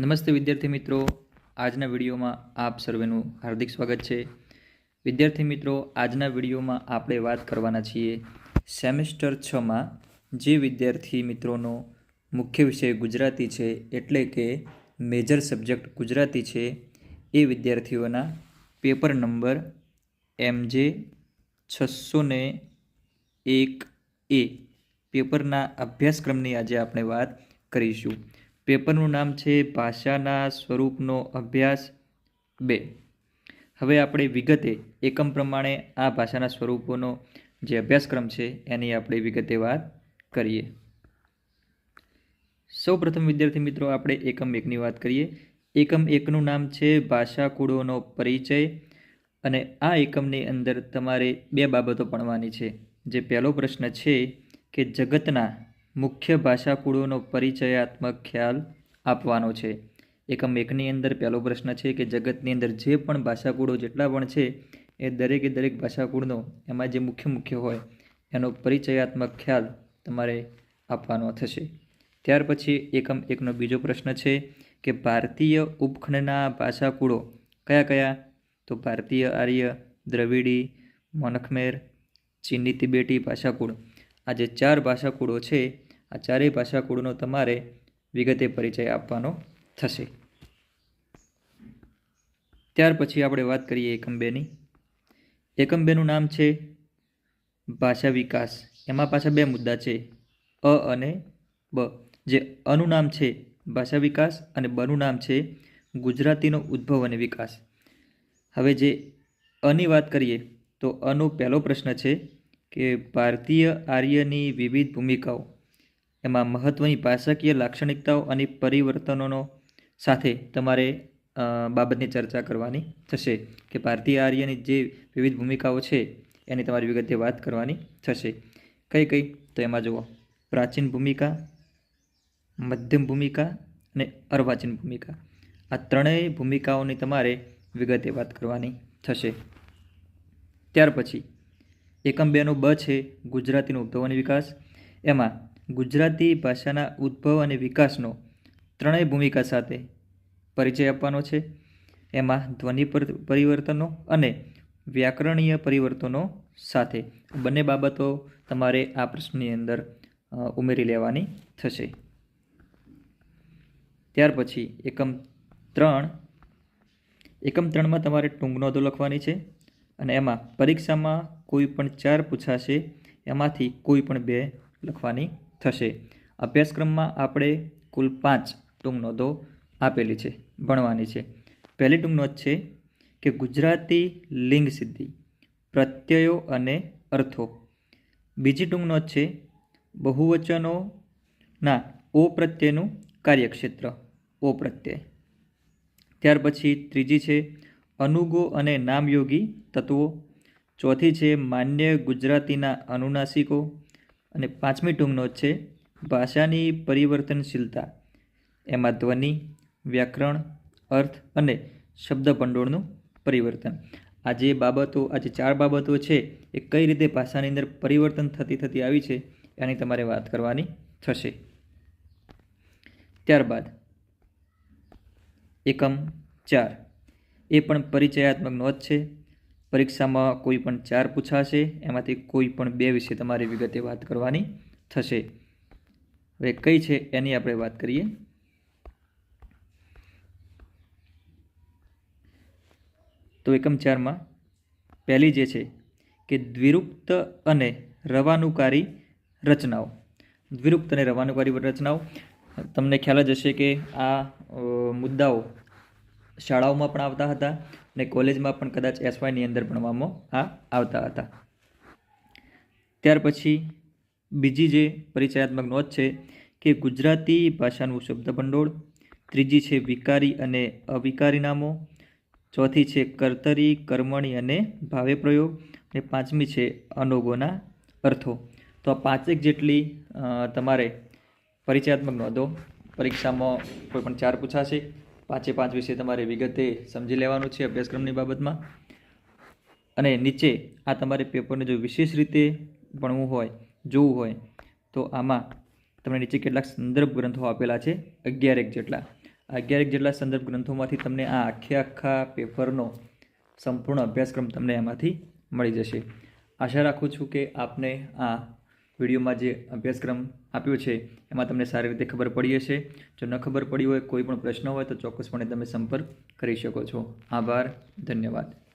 નમસ્તે વિદ્યાર્થી મિત્રો. આજના વિડીયોમાં આપ સર્વેનું હાર્દિક સ્વાગત છે. વિદ્યાર્થી મિત્રો, આજના વિડીયોમાં આપણે વાત કરવાના છીએ સેમેસ્ટર છમાં જે વિદ્યાર્થી મિત્રોનો મુખ્ય વિષય ગુજરાતી છે એટલે કે મેજર સબ્જેક્ટ ગુજરાતી છે, એ વિદ્યાર્થીઓના પેપર નંબર એમજે છસો ને એક એ. પેપરના અભ્યાસક્રમની આજે આપણે વાત કરીશું. પેપરનું નામ છે ભાષાના સ્વરૂપનો અભ્યાસ બે. હવે આપણે વિગતે એકમ પ્રમાણે આ ભાષાના સ્વરૂપોનો જે અભ્યાસક્રમ છે એની આપણે વિગતે વાત કરીએ. સૌ પ્રથમ વિદ્યાર્થી મિત્રો આપણે એકમ એકની વાત કરીએ. એકમ એકનું નામ છે ભાષા કુળોનો પરિચય અને આ એકમની અંદર તમારે બે બાબતો ભણવાની છે. જે પહેલો પ્રશ્ન છે કે જગતના મુખ્ય ભાષાકુળોનો પરિચયાત્મક ખ્યાલ આપવાનો છે. એકમ એકની અંદર પહેલો પ્રશ્ન છે કે જગતની અંદર જે પણ ભાષાકુળો જેટલા પણ છે, એ દરેકે દરેક ભાષાકુળનો એમાં જે મુખ્ય મુખ્ય હોય, એનો પરિચયાત્મક ખ્યાલ તમારે આપવાનો થશે. ત્યાર પછી એકમ એકનો બીજો પ્રશ્ન છે કે ભારતીય ઉપખંડના ભાષાકુળો કયા કયા? તો ભારતીય આર્ય, દ્રવિડી, મોનખમેર, ચીની, તિબેટી ભાષાકુળ. આ જે ચાર ભાષાકુળો છે આ ચારેય ભાષા કુળનો તમારે વિગતે પરિચય આપવાનો થશે. ત્યાર પછી આપણે વાત કરીએ એકમ બેની એકમ બેનું નામ છે ભાષા વિકાસ. એમાં પાછા બે મુદ્દા છે. અ અને બ. જે અનું નામ છે ભાષા વિકાસ અને બનું નામ છે ગુજરાતીનો ઉદ્ભવ અને વિકાસ. હવે જે અની વાત કરીએ, તો અનો પહેલો પ્રશ્ન છે કે ભારતીય આર્યની વિવિધ ભૂમિકાઓ એમાં મહત્ત્વની ભાષાકીય લાક્ષણિકતાઓ અને પરિવર્તનોનો સાથે તમારે બાબતની ચર્ચા કરવાની થશે કે ભારતીય આર્યની જે વિવિધ ભૂમિકાઓ છે એની તમારી વિગતે વાત કરવાની થશે. કઈ કઈ? તો એમાં જુઓ. પ્રાચીન ભૂમિકા, મધ્યમ ભૂમિકા અને અર્વાચીન ભૂમિકા. આ ત્રણેય ભૂમિકાઓની તમારે વિગતે વાત કરવાની થશે. ત્યાર પછી, એકમ બેનો બ છે ગુજરાતીનો ઉદ્ભવ અને વિકાસ. એમાં ગુજરાતી ભાષાના ઉદ્ભવ અને વિકાસનો ત્રણેય ભૂમિકા સાથે પરિચય આપવાનો છે. એમાં ધ્વનિ પરિવર્તનો અને વ્યાકરણીય પરિવર્તનો સાથે બંને બાબતો તમારે આ પ્રશ્નની અંદર ઉમેરી લેવાની થશે. ત્યાર પછી એકમ ત્રણ. એકમ ત્રણમાં તમારે ટૂંક નોંધો લખવાની છે અને એમાં પરીક્ષામાં કોઈ પણ ચાર પૂછાશે, એમાંથી કોઈ પણ બે લખવાની થશે. અભ્યાસક્રમમાં આપણે કુલ પાંચ ટૂંક નોંધો આપેલી છે, ભણવાની છે. પહેલી ટૂંક નોંધ છે કે ગુજરાતી લિંગ સિદ્ધિ, પ્રત્યયો અને અર્થો. બીજી ટૂંક નોંધ છે બહુવચનોના ઓ પ્રત્યેનું કાર્યક્ષેત્ર, ઓ પ્રત્યય. ત્યાર પછી ત્રીજી છે અનુગો અને નામયોગી તત્વો. ચોથી છે માન્ય ગુજરાતીના અનુનાસિકો. અને પાંચમી ટૂંક નોંધ છે, ભાષાની પરિવર્તનશીલતા. એમાં ધ્વનિ, વ્યાકરણ, અર્થ અને શબ્દ ભંડોળનું પરિવર્તન. આ જે બાબતો આ જે ચાર બાબતો છે, એ કઈ રીતે ભાષાની અંદર પરિવર્તન થતી થતી આવી છે, એની તમારે વાત કરવાની થશે. ત્યારબાદ, એકમ ચાર. એ પણ પરિચયાત્મક નોંધ છે પરીક્ષામાં કોઈ પણ ચાર પૂછાશે, એમાંથી કોઈ પણ બે વિશે તમારે વિગતે વાત કરવાની થશે. હવે કઈ છે એની આપણે વાત કરીએ. તો એકમ ચારમાં પહેલી જે છે કે દ્વિરુક્ત અને રવાનુકારી રચનાઓ. દ્વિરુક્ત અને રવાનુકારી રચનાઓ. તમને ખ્યાલ જ હશે કે આ મુદ્દાઓ શાળાઓમાં પણ આવતા હતા. અને કોલેજમાં પણ કદાચ એસવાયની અંદર ભણવામાં આ આવતા હતા. ત્યાર પછી બીજી જે પરિચયાત્મક નોંધ છે કે ગુજરાતી ભાષાનું શબ્દ ભંડોળ ત્રીજી છે વિકારી અને અવિકારી નામો, ચોથી છે કર્તરી, કર્મણી અને ભાવે પ્રયોગ અને પાંચમી છે અનોગોના અર્થો. તો આ પાંચેક જેટલી તમારે પરિચયાત્મક નોંધો પરીક્ષામાં કોઈ પણ ચાર પૂછાશે. પાંચે પાંચ વિશે તમારે વિગતે સમજી લેવાનું છે અભ્યાસક્રમની બાબતમાં. અને નીચે આ તમારે પેપરને જો વિશેષ રીતે ભણવું હોય, જોવું હોય, તો આમાં તમને નીચે કેટલાક સંદર્ભ ગ્રંથો આપેલા છે અગિયાર એક જેટલા અગિયારેક જેટલા સંદર્ભ ગ્રંથોમાંથી તમને આ આખે આખા પેપરનો સંપૂર્ણ અભ્યાસક્રમ તમને એમાંથી મળી જશે. આશા રાખું છું કે આપને આ વિડીયોમાં જે અભ્યાસક્રમ આપ્યો છે, એમાં તમને સારી રીતે ખબર પડી હશે. જો ન ખબર પડી હોય, કોઈ પણ પ્રશ્ન હોય, તો ચોક્કસપણે તમે સંપર્ક કરી શકો છો. આભાર, ધન્યવાદ.